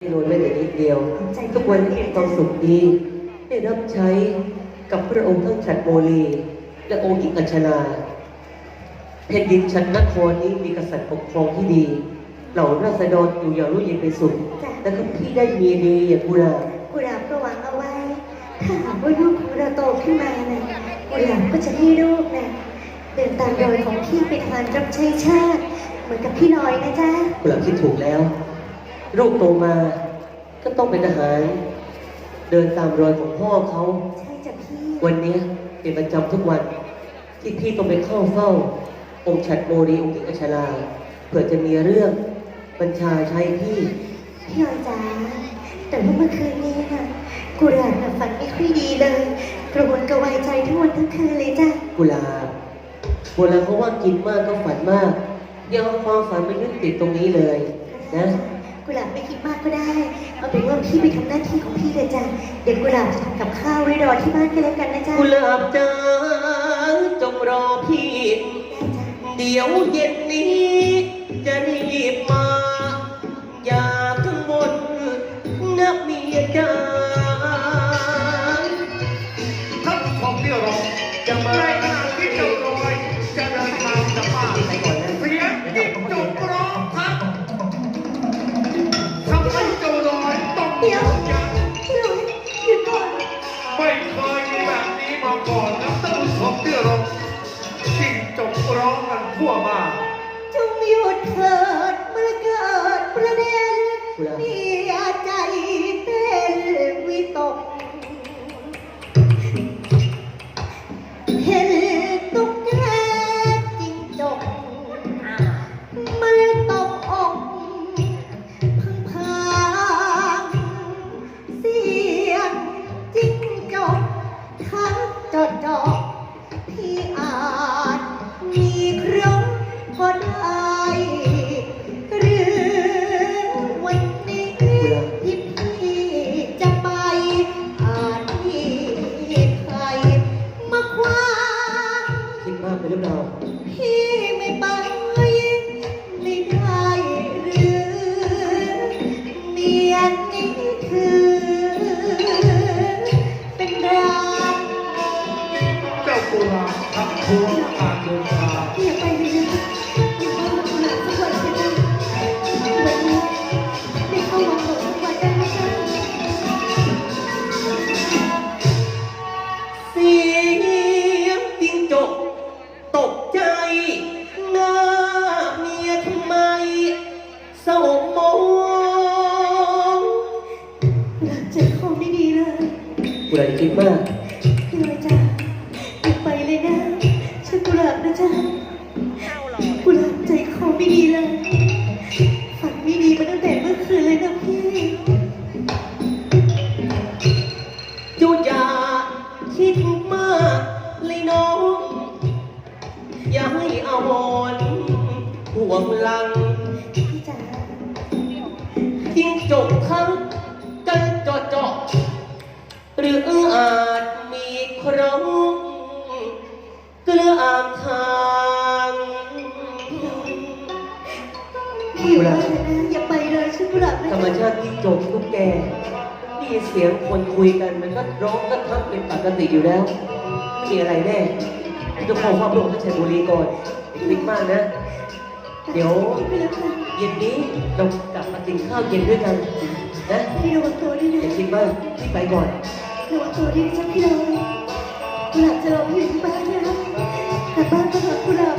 ไม่รู้แม้แต่นิดเดียว ทุกวันนี้มีความสุขดี ได้รับใช้กับพระองค์ทั้งฉัดโมลี และองค์หญิงอัญชนาแผ่นดินฉัดนครนี้มีกษัตริย์ปกครองที่ดี เหล่าราษฎรอยู่อย่างรู้เย็นเป็นสุขจ้ะและก็พี่ได้เมียดีอย่างกุลากุหลาบก็หวังเอาไว้ ถ้าหากว่าลูกของเราโตขึ้นมาเนี่ยกุหลาบก็จะให้ลูกเนี่ยเดินตามรอยของพี่ไปทานรับใช้ชาติ เหมือนกับพี่น้อยนะจ๊ะกุลาคิดถูกแล้ว ลูกโตมาก็ต้องเป็นทหาร เดินตามรอยของพ่อเขา ใช่จ้ะพี่วันนี้เป็นประจำทุกวันที่พี่ต้องไปเข้าเฝ้า องค์ฉัดโมรีองค์หญิงอัชราเผื่อจะมีเรื่องบัญชาใช้พี่ พี่น้อยจ๋าแต่ว่าเมื่อคืนนี้น่ะกุหลาบน่ะฝันไม่ค่อยดีเลยกระวนกระวายใจทั้งวันทั้งคืนเลยจ้ะกุลาบโบราณเขาว่ากินมากก็ฝันมากอย่าเอาความฝันมายึดติดตรงนี้เลย นะ กุหลาบไม่คิดมากก็ได้ เอาเป็นว่าพี่ไปทำหน้าที่ของพี่เลยจ้ะ เดี๋ยวกุหลาบจะทำกับข้าวไว้รอที่บ้านกันแล้วกันนะจ๊ะกุลาบจ้าจงรอพี่ ได้จ้ะเดี๋ยวเย็นนี้จะรีบมา อย่ากังวลนะเมียจ้า อยต้องเดี๋ยวยันพี่หนุ่ยหยุดก่อนไม่เคยมีแบบนี้มาก่อนนะท่านท่องเที่ยวเราจิกจกร้องกันทั่วบ้าน จงหยุดเถิดเมื่อเกิดประเด็นมี ที่อาจมีครบพอได้หรือวันนี้ที่พี่จะไปอาจมีใครมาคว้างคิดมากไปหรือเปล่าพี่ไม่ไป ทักทวงการเดินทางอย่าไปเลยนะอย่ามาหลักวันเลยนะวันนี้ไม่เข้าวันหมดทุกวันได้ไหมจ๊ะเสียงจิ้งจกตกใจหน้าเมียทำไมเศร้ามองหลังใจคอไม่ดีเลยกุหลาบคิดมาก ไม่ดีเลย ฝันไม่ดีมาตั้งแต่เมื่อคืนเลยนะพี่จูอย่าคิดมากเลยน้อง อย่าให้อาวรห่วงหลังพี่จ๋าจิ้งจกทั้งกันจาะเจาะหรืออาจ พี่อยู่บ้านเลยนะอย่าไปเลยฉันกุหลาบนะธรรมชาติจิ้งจกทุกแกได้ยินเสียงคนคุยกันมันก็ร้องก็ทักเป็นปกติอยู่แล้วไม่มีอะไรแน่จะขอความร่วมมือชัยบุรีก่อนคิดมากนะ เดี๋ยวไปแล้วค่ะเย็นนี้เรากลับมากินข้าวเย็นด้วยกันนะพี่ระวังตัวด้วยนะอย่าคิดมากที่ไปก่อนระวังตัวด้วยนะจ๊ะพี่เลยกุหลาบจะรอพี่อยู่ที่บ้านนะกลับบ้านก็หากุหลาบ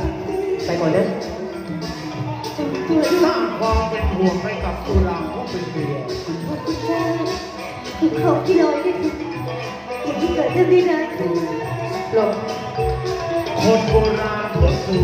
ไปก่อนนะ ความเป็นห่วงให้กับกุลาผู้เป็นเมียขอบคุณจ้าคุณของพี่ลอยด้วยค่ะอย่างที่เกิดเรื่องนี้นะคือ หลบ คนโบราณบทสู